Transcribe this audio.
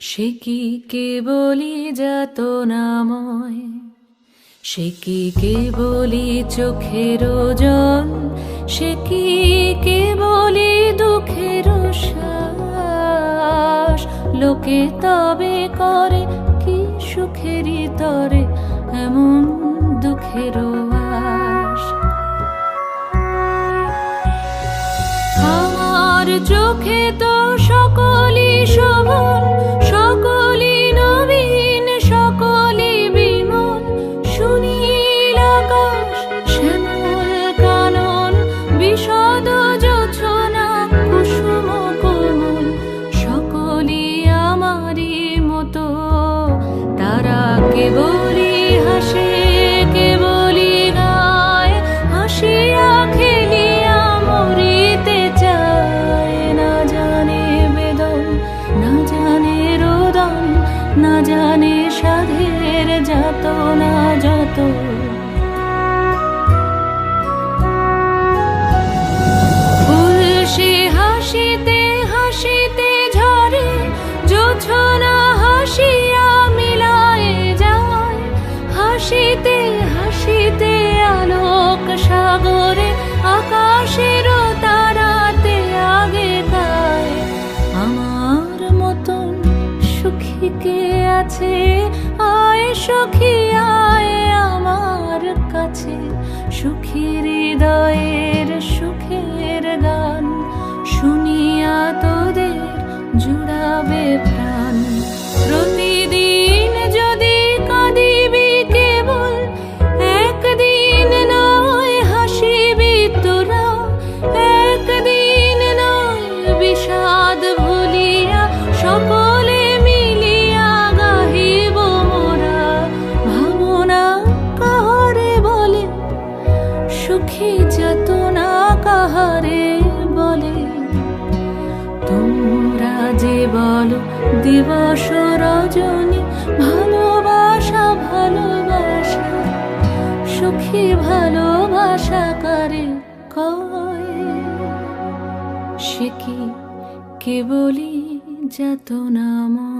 সে কি কেবলি যাত নাময় সে কি কেবলি চোখের জল সে কি কেবলি দুঃখের শ্বাস? লোকে তবে করে কি সুখেরই তরে? এমন দুঃখের চোখে তো সকলই শোভন সকলই নবীন, সকলই বিমল। সুনীল আকাশ, শ্যামল কানন বিশদ যোছনা, কুসুম কোমল। সকলই আমারই মতো, তারা কেবলই না জানে সাধের যত না যত। হাসিতে হাসিতে মিলায়ে যায়। হাসিতে হাসিতে আলোক সাগরে সুখী কে আছে আয় সখী আয় আমার কাছে। সুখীর হৃদয়ের সুখের গান। সুখী যাতনা কাহারে বলে? তোমরা যে বলো, দিবস রজনী, ভালোবাসা ভালোবাসা, সুখী, ভালোবাসা করে কয়? সে কি কেবলই যাতনাময়